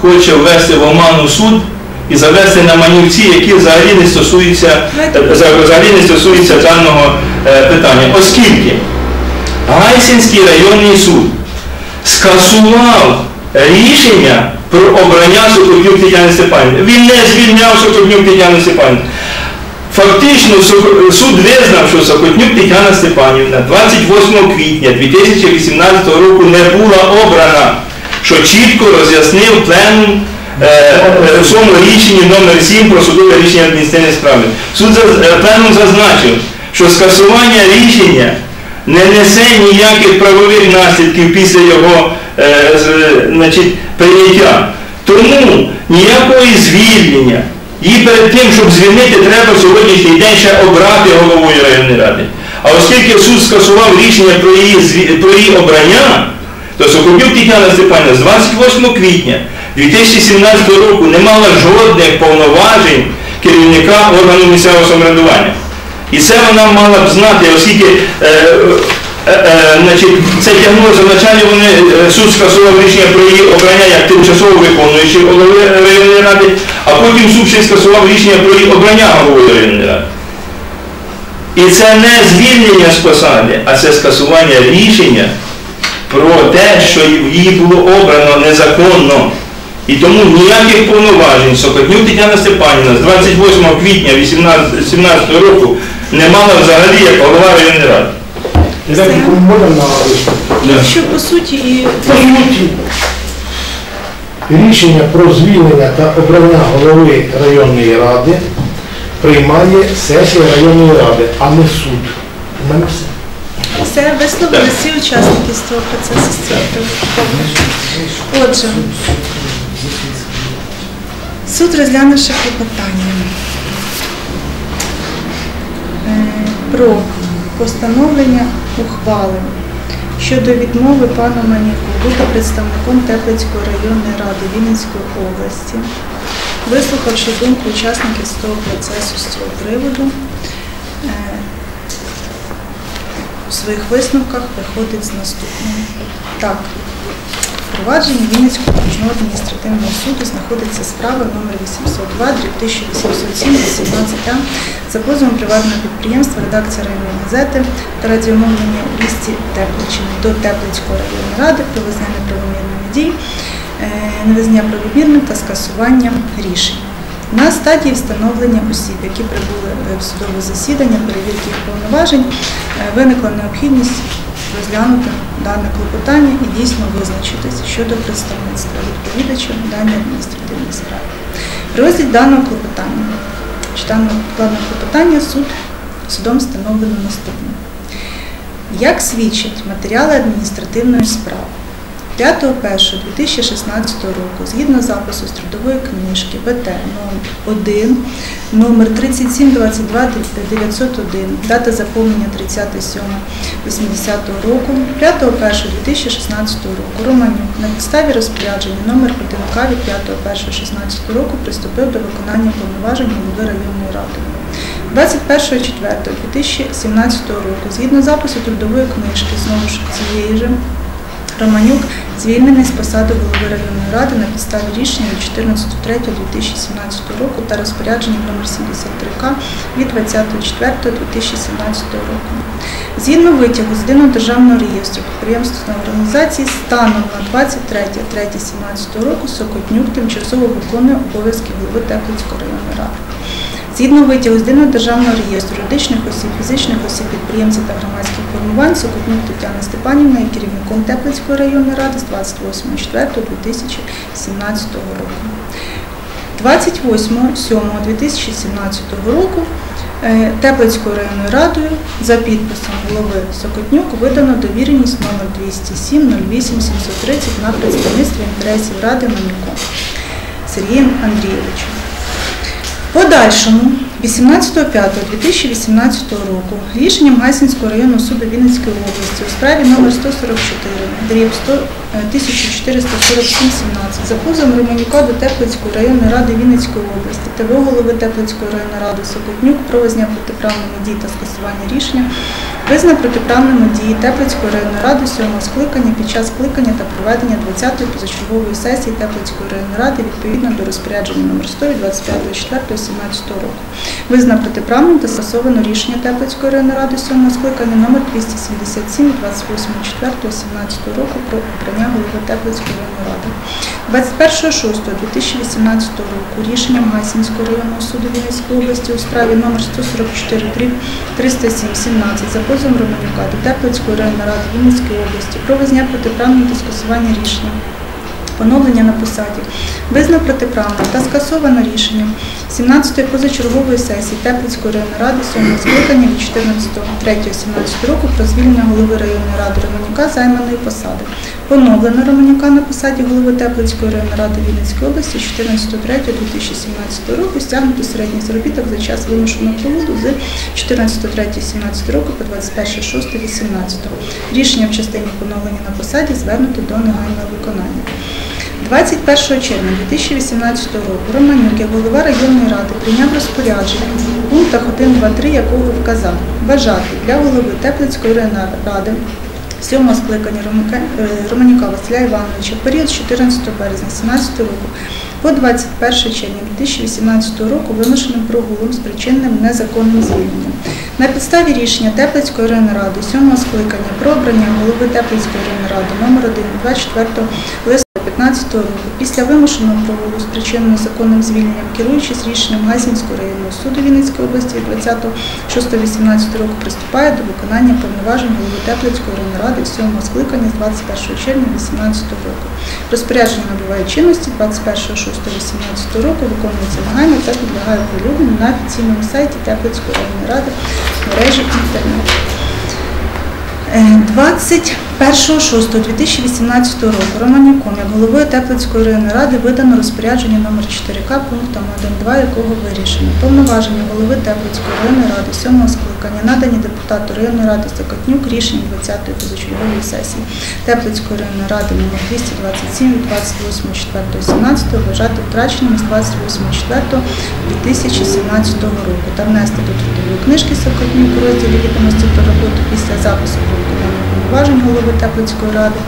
хоче ввести в оману суд і завести на манівці, які взагалі не стосуються, взагалі не стосуються даного е, питання. Оскільки Гайсинський районний суд скасував рішення про обрання Сокотнюк Тетяни Степанівни. Він не звільняв Сокотнюк Тетяну Степанівну. Фактично суд визнав, що Сокотнюк Тетяна Степанівна 28 квітня 2018 року не була обрана, що чітко роз'яснив пленум е, е, в своєму рішенні номер 7 про судове рішення адміністративної справи. Суд е, пленум зазначив, що скасування рішення не несе ніяких правових наслідків після його значить, прийняття. Тому ніякого звільнення. Її перед тим, щоб звільнити, треба сьогоднішній день ще обрати головою районної ради. А оскільки суд скасував рішення про її, про її обрання, то Соколюк Тетяна Степанівна з 28 квітня 2017 року не мала жодних повноважень керівника органу місцевого самоврядування. І це вона мала б знати, оскільки е, е, е, значить, це тягнулося вначалі, вони е, суд скасував рішення про її обрання як тимчасово виконуючої голови районної ради, а потім суд ще скасував рішення про її обрання головою районної ради. І це не звільнення з посади, а це скасування рішення про те, що її було обрано незаконно. І тому ніяких повноважень Сокотнюк Тетяна Степанівна з 28 квітня 2017 року не мала взагалі як голова районної ради. Що по суті і По суті, рішення про звільнення та обрання голови районної ради приймає сесія районної ради, а не суд. У мене все. Все висловили всі учасники з цього процесу з цього приводу. Отже, суд розглянувши клопотання е, про постановлення ухвали щодо відмови пану Маніку бути представником Теплицької районної ради Вінницької області, вислухавши думку учасників з того процесу з цього приводу, е, у своїх висновках виходить з наступного. Так, в провадженні Вінницького окружного адміністративного суду знаходиться справа номер 802 1807 18 за позовом приватного підприємства редакція районної газети та радіомовлення у місті Тепличини до Теплицької районної ради про визнання неправомірних дій, е, невизнання правомірним та скасування рішень. На стадії встановлення осіб, які прибули е, в судове засідання, перевірки їх повноважень, е, виникла необхідність розглянути дане клопотання і дійсно визначитись щодо представництва відповідача даній адміністративній справі. При розгляді даного клопотання чи даного клопотання суд судом встановлено наступне. Як свідчать матеріали адміністративної справи, 5.1.2016 року, згідно запису з трудової книжки БТ номер 1, номер 3722901, дата заповнення 30.07.80 року, 5.1.2016 року Романюк на підставі розпорядження номер 1К від 5.1.16 року приступив до виконання повноважень голови районної ради. 21.04.2017 року, згідно запису трудової книжки, знову ж цієї же, Романюк звільнений з посади голови районної ради на підставі рішення від 14.03.2017 року та розпорядження номер 73К від 20.04.2017 року. Згідно витягу з єдиного державного реєстру підприємств та організацій станом на 23.03.2017 року Сокотнюк тимчасово виконує обов'язки голови Теплицької районної ради. Згідно витягу з єдиного державного реєстру юридичних осіб, фізичних осіб, підприємців та громадських формувань Сокотнюк Тетяна Степанівна є керівником Теплицької районної ради з 28.04.2017 року. 28.07.2017 року е, Теплицькою районною радою за підписом голови Сокотнюк видано довіреність номер 207 08 730 на представництво інтересів Ради Манюком Сергієм Андрійовичем. Подальшому 18.05.2018 року. Рішенням Гайсинського районного суду Вінницької області у справі номер 144 дріб 100, е, 1447 17 за позовом Романюка до Теплицької районної ради Вінницької області та голови Теплицької районної ради Сокотнюк про визнання протиправної дій та скасування рішення Визнав протиправними дії Теплицької районної ради сьомого скликання під час скликання та проведення 20-ї позачергової сесії Теплицької районної ради відповідно до розпорядження номер 100 від 25.04.17 року. Визнав протиправним та скасовано рішення Теплицької районної ради сьомого скликання номер 277 від 28.04.17 року про обрання голови Теплицької районної ради. 21.06.2018 року рішенням Гайсинського районного суду Вінницької області у справі номер 144 307 17 за позовом Романюка до Теплицької районної ради Вінницької області про визнання протиправного та скасування рішення поновлення на посаді, визнав протиправне та скасовано рішення 17-ї позачергової сесії Теплицької районної ради 7 скликання від 14.03.17 року про звільнення голови районної ради Романюка займаної посади. Поновлено Романюка на посаді голови Теплицької районної ради Вінницької області 14.03.2017 року стягнуто середній заробіток за час вимушеного проводу з 14.03.17 року по 21.06.18. Рішення в частині поновлення на посаді звернуто до негайного виконання. 21 червня 2018 року Романюк, як голова районної ради, прийняв розпорядження в пунктах 1, 2, 3, якого вказав бажати для голови Теплицької районної ради сьомого скликання е, Романюка Василя Івановича в період з 14 березня 2017 року по 21 червня 2018 року вимушеним прогулом спричиненим незаконним звільненням. На підставі рішення Теплицької районної сьомого скликання про обрання голови Теплицької районної ради номер 1 24 листопада 2015 року після вимушеного прогулу спричиненого законним звільненням, керуючись рішенням Гайсінського районного суду Вінницької області від 26.18 року приступає до виконання повноважень голови Теплицької районної ради 7 скликання з 21 червня 2018 року. Розпорядження набуває чинності 21.06.18 року, виконується негайно та підлягає оприлюдненню на офіційному сайті Теплицької районної ради мережі інтернет. Е, 21.06.2018 року Романюком, як головою Теплицької районної ради, видано розпорядження номер 4К пунктом 1.2, якого вирішено. Повноваження голови Теплицької районної ради 7 скликання надані депутату районної ради Закотнюк рішенням 20-ї позачергової сесії. Теплицької районної ради номер 227 від 28.04.17 вважати втраченими з 28.04.2017 року та внести до трудової книжки Сокотнюк у розділі відомості про роботу після запису про виконання повноважень голови Теплицької ради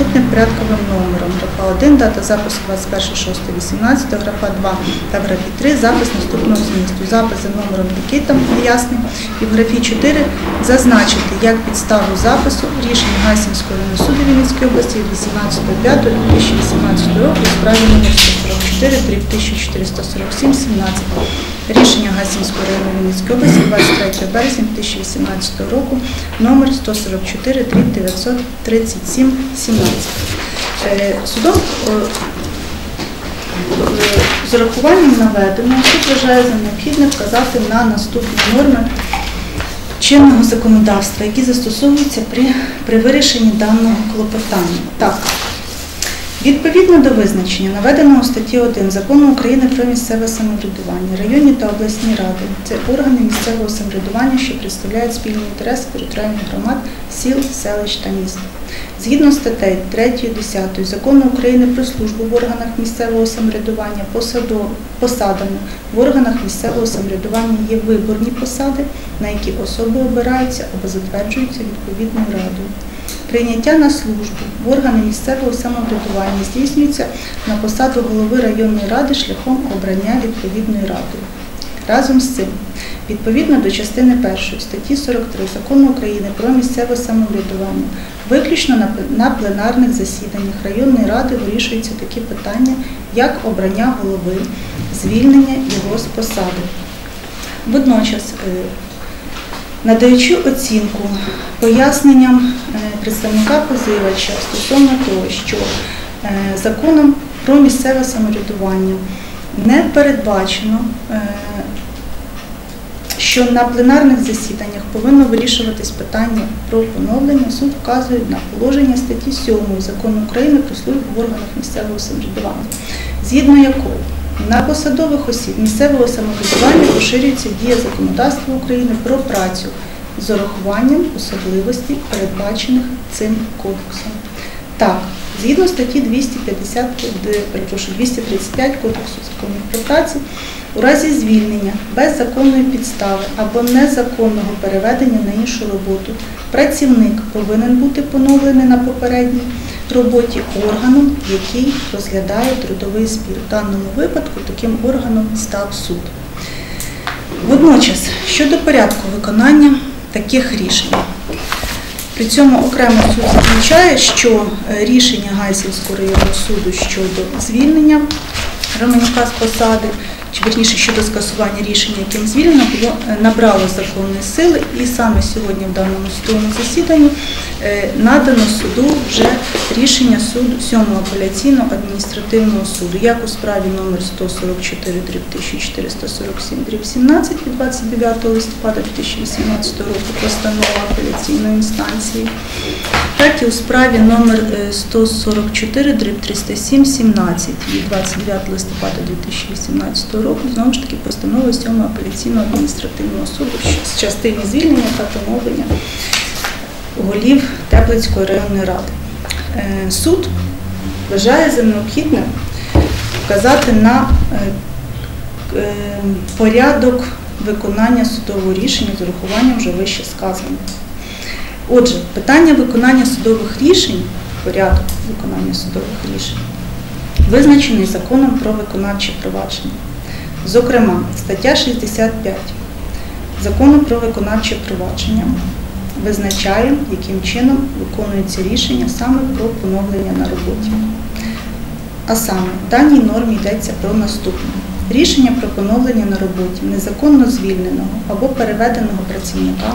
заступним порядковим номером. Графа 1, дата запису 21.06.18, графа 2 та в графі 3 запис наступного змісту. Запис за номером такий там пояснень і в графі 4 зазначити як підставу запису рішення Гайсінського суду Вінницької області від 18.05.2018 року у справі номер 144 1447 17 Рішення Гасінської районної Вінницької області 23 березня 2018 року номер 144 937 17. Е, Судом е, з урахуванням наведеного суд вважає за необхідне вказати на наступні норми чинного законодавства, які застосовуються при, при вирішенні даного клопотання. Так, Відповідно до визначення, наведеного у статті 1 Закону України про місцеве самоврядування, районні та обласні ради це органи місцевого самоврядування, що представляють спільні інтереси територіальних громад, сіл, селищ та міст. Згідно статей 3 10 Закону України про службу в органах місцевого самоврядування посадами в органах місцевого самоврядування є виборні посади, на які особи обираються або затверджуються відповідною радою. Прийняття на службу в органи місцевого самоврядування здійснюється на посаду голови районної ради шляхом обрання відповідною радою. Разом з цим, відповідно до частини 1 статті 43 Закону України про місцеве самоврядування, виключно на пленарних засіданнях районної ради вирішуються такі питання, як обрання голови, звільнення його з посади. Водночас, е, надаючи оцінку поясненням е, представника позивача стосовно того, що е, законом про місцеве самоврядування не передбачено, е, що на пленарних засіданнях повинно вирішуватись питання про поновлення, суд вказує на положення статті 7 Закону України про службу в органах місцевого самоврядування, згідно якого на посадових осіб місцевого самоврядування поширюється дія законодавства України про працю з урахуванням особливостей, передбачених цим кодексом. Так, Згідно статті 250, де, перепрошую, 235 Кодексу законів про працю, у разі звільнення без законної підстави або незаконного переведення на іншу роботу працівник повинен бути поновлений на попередній роботі органом, який розглядає трудовий спір. В даному випадку таким органом став суд. Водночас, щодо порядку виконання таких рішень, при цьому окремо суд зазначає, що е, рішення Гайсинського районного суду щодо звільнення Романюка з посади, чи верніше щодо скасування рішення, яким звільнено, було е, набрало законної сили, і саме сьогодні в даному судовому засіданні е, надано суду вже рішення суду 7 апеляційного адміністративного суду, як у справі номер 144 дріб 1447 дріб 17 від 29 листопада 2018 року постанова апеляційної інстанції, так у справі номер е, 144 дріб 307 17 від 29 листопада 2018 року, знову ж таки постанова 7 апеляційного адміністративного суду з частини звільнення та поновлення голів Теплицької районної ради. Е, Суд вважає за необхідне вказати на е, е, порядок виконання судового рішення з урахуванням вже вище сказаного. Отже, питання виконання судових рішень, порядок виконання судових рішень, визначений законом про виконавче провадження. Зокрема, стаття 65 закону про виконавче провадження визначає, яким чином виконується рішення саме про поновлення на роботі. А саме, в даній нормі йдеться про наступне. Рішення про поновлення на роботі незаконно звільненого або переведеного працівника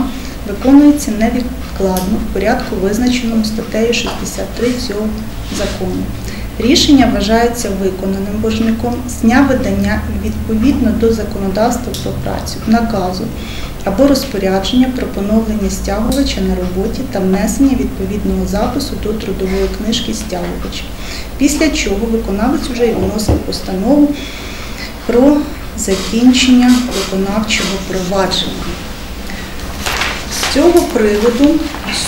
виконується невідкладно в порядку, визначеному статтею 63 цього закону. Рішення вважається виконаним боржником з дня видання відповідно до законодавства про працю, наказу або розпорядження про поновлення стягувача на роботі та внесення відповідного запису до трудової книжки стягувача. Після чого виконавець вже й виносить постанову про закінчення виконавчого провадження. Цього приводу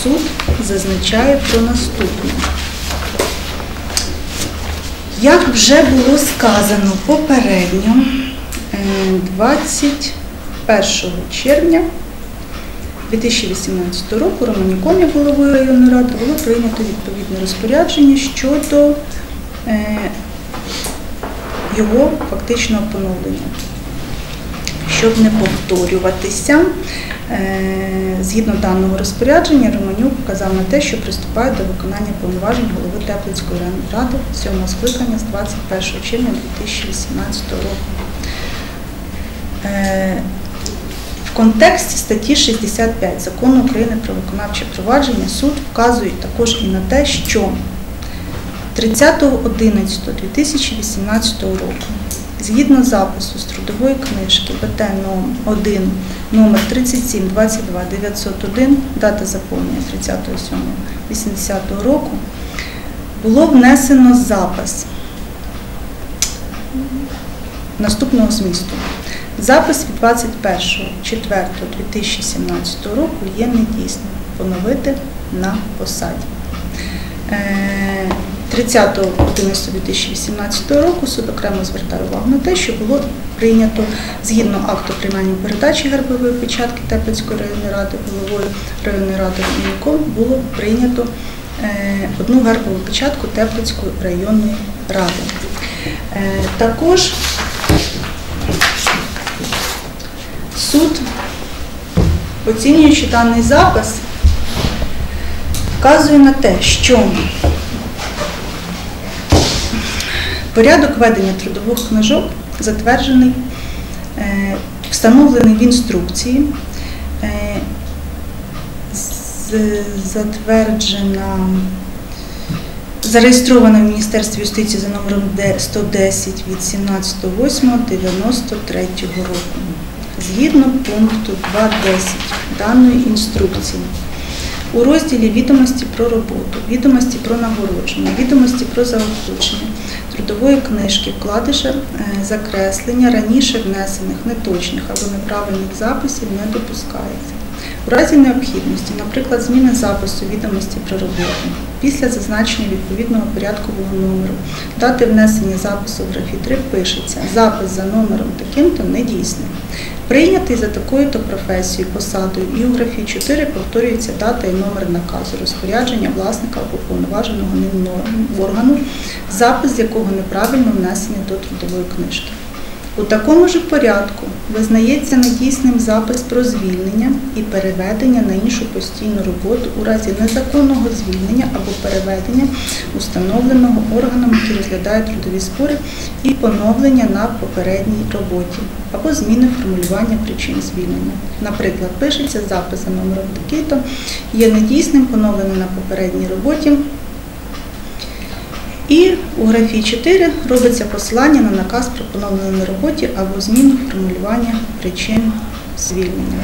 суд зазначає про наступне. Як вже було сказано попередньо, е, 21 червня 2018 року Романюком, як головою районної ради, було прийнято відповідне розпорядження щодо е, його фактичного поновлення. Щоб не повторюватися, е, згідно даного розпорядження, Романюк вказав на те, що приступає до виконання повноважень голови Теплицької ради 7 скликання з 21 червня 2018 року. Е, В контексті статті 65 Закону України про виконавче провадження суд вказує також і на те, що 30.11.2018 року згідно запису з трудової книжки БТ номер 1 номер 37 22 901, дата заповнення 30.07.80 року, було внесено запис наступного змісту. Запис від 21.04.2017 року є недійсним. Поновити на посаді. Е, 30.11.2018 року суд окремо звертає увагу на те, що було прийнято згідно акту приймання передачі гербової печатки Теплицької районної ради головою районної ради Романюком було прийнято е, одну гербову печатку Теплицької районної ради. Е, Також суд, оцінюючи даний запис, вказує на те, що порядок ведення трудових книжок затверджений, е, встановлений в інструкції, е, затверджена, зареєстрована в Міністерстві юстиції за номером Д- 110 від 17.08.93 року. Згідно пункту 2.10 даної інструкції, у розділі відомості про роботу, відомості про нагородження, відомості про заохочення трудової книжки, вкладиша, е, закреслення раніше внесених неточних або неправильних записів не допускається. У разі необхідності, наприклад, зміни запису відомості про роботу, після зазначення відповідного порядкового номеру, дати внесення запису в графі 3 пишеться запис за номером таким-то недійсний. Прийнятий за такою-то професією, посадою і у графі 4 повторюється дата і номер наказу, розпорядження власника або повноваженого ним органу, запис якого неправильно внесений до трудової книжки. У такому ж порядку визнається недійсним запис про звільнення і переведення на іншу постійну роботу у разі незаконного звільнення або переведення установленого органом, який розглядає трудові спори, і поновлення на попередній роботі або зміни формулювання причин звільнення. Наприклад, пишеться запис за номером такий-то, є недійсним, поновлений на попередній роботі. І у графі 4 робиться посилання на наказ пропонований на роботі або зміну формулювання причин звільнення.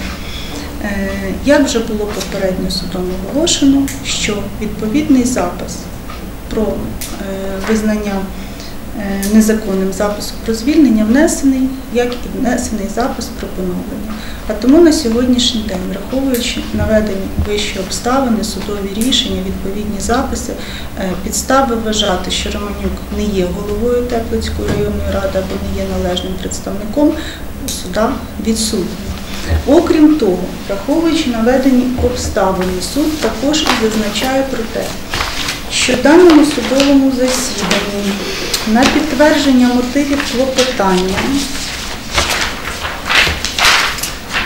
Е, Як вже було попередньо судом оголошено, що відповідний запис про е, визнання незаконним запису про звільнення внесений, як і внесений запис про поновлення. А тому на сьогоднішній день, враховуючи наведені вищі обставини, судові рішення, відповідні записи, е, підстави вважати, що Романюк не є головою Теплицької районної ради або не є належним представником у судах відсутні. Окрім того, враховуючи наведені обставини, суд також і зазначає про те, що даному судовому засіданні на підтвердження мотивів клопотання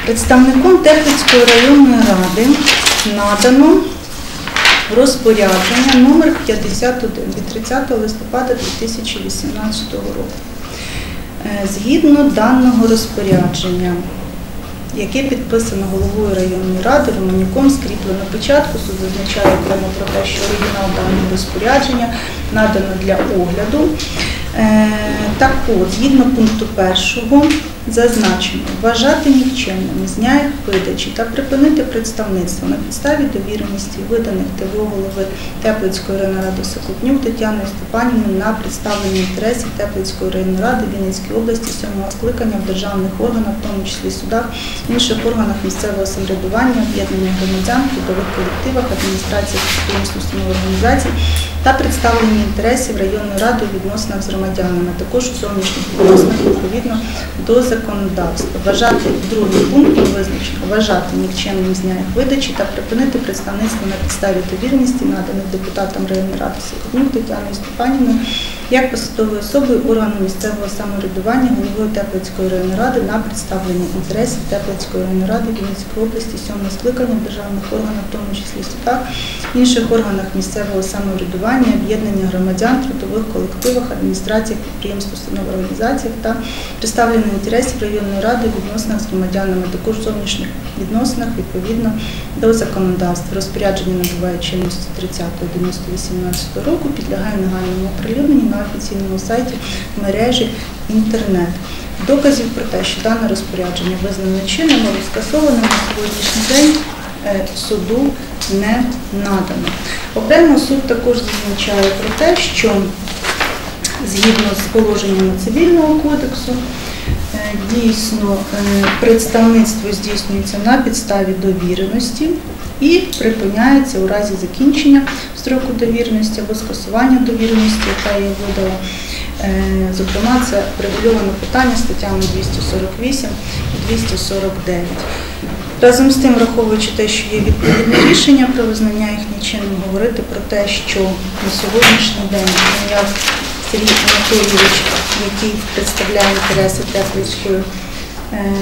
представником Теплицької районної ради надано розпорядження номер 51 від 30 листопада 2018 року. Е, Згідно даного розпорядження, яке підписано головою районної ради Романюком, скріплено печатку, суд зазначає окремо про те, що оригінал даного розпорядження надано для огляду. Е, Так от, згідно пункту першого, зазначено вважати нікчемними з дня їх видачі та припинити представництво на підставі довіреності виданих ТВО голови Теплицької районної Сокутнюк Тетяною Степанівною на представлення інтересів Теплицької районної ради Вінницької області сьомого скликання в державних органах, в тому числі судах, інших органах місцевого самоврядування, об'єднання громадян, трудових колективах, адміністраціях, підприємств, організацій та представлення інтересів районної ради у відносинах з громадянами, також у зовнішніх відносинах відповідно до законодавства. Вважати другим пунктом визначено вважати нікчемним з дня їх видачі та припинити представництво на підставі довіреності, наданих депутатам районної ради Сокотнюк Тетяною Степанівною, як посадовою особою органу місцевого самоврядування головою Теплицької районної ради на представлення інтересів Теплицької районної ради Вінницької області сьомого скликання державних органах, в тому числі судах, інших органах місцевого самоврядування, об'єднання громадян, трудових колективах, адміністраціях, підприємств, установ організаціях та представлення інтересів районної ради в відносинах з громадянами, також зовнішніх відносинах відповідно до законодавства. Розпорядження набуває чинності 30.11.18 року, підлягає нагальному оприлюдненню на офіційному сайті мережі інтернет. Доказів про те, що дане розпорядження визнане чинним або скасованим на сьогоднішній день е, суду не надано. Окремо суд також зазначає про те, що згідно з положеннями цивільного кодексу, дійсно е, представництво здійснюється на підставі довіреності і припиняється у разі закінчення строку довіреності або скасування довіреності, яка її видала. Е, Зокрема, це врегульовано питання статтями 248 і 249. Разом з тим, враховуючи те, що є відповідне рішення про визнання їх нічим, говорити про те, що на сьогоднішній день зайняв Сергій Анатолійович, який представляє інтереси Теплицької е,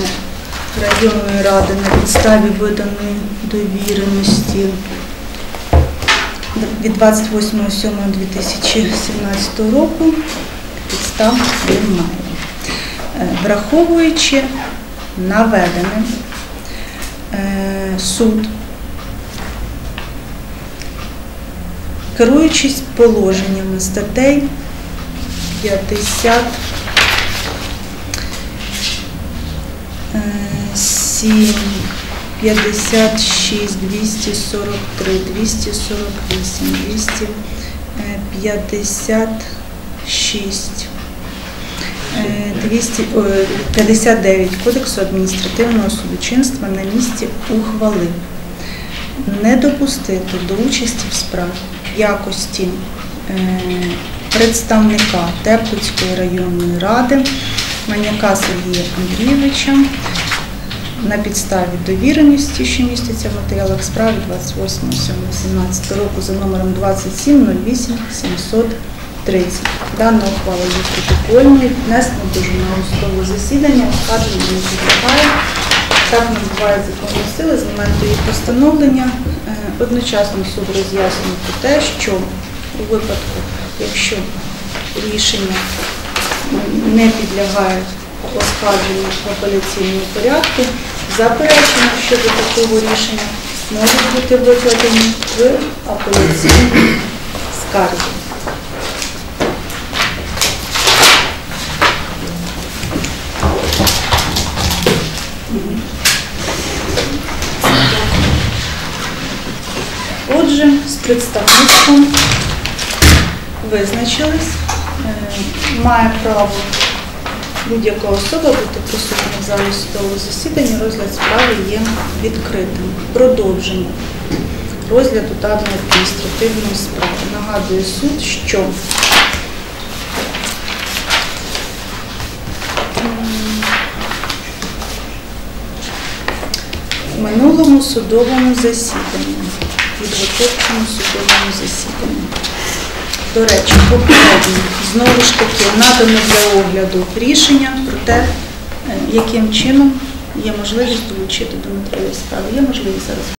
районної ради на підставі виданої довіреності від 28.07.2017 року підстав немає. Е, Враховуючи наведене, е, суд, керуючись положеннями статей 50 7, 56, 243, 248, 256, е, 200, 59 Кодексу адміністративного судочинства на місці ухвалив. не допустити до участі в справі в якості е, представника Теплицької районної ради Маняка Сергія Андрійовича на підставі довіреності, що міститься в матеріалах справи 28.07.17 року за номером 27 730. Дана ухвала є протокольною, внесена до журналу засідання, оскарження не підлягає. Так набуває законної сили з моменту її постановлення. Е, Одночасно суд роз'яснює про те, що у випадку, якщо рішення не підлягає оскарженню в апеляційному порядку, заперечення щодо такого рішення можуть бути викладені в апеляційній скарзі. Отже, з представництвом визначились. Е, Має право будь-яка особа бути присутня в залі судового засідання. Розгляд справи є відкритим. Продовження розгляду даної адміністративної справи. Нагадує суд, що минулому судовому засіданні, підготовчому судовому засіданні. До речі, попередньо знову ж таки надано для огляду рішення про те, е, яким чином є можливість долучити до матеріалів справи. Є можливість зараз.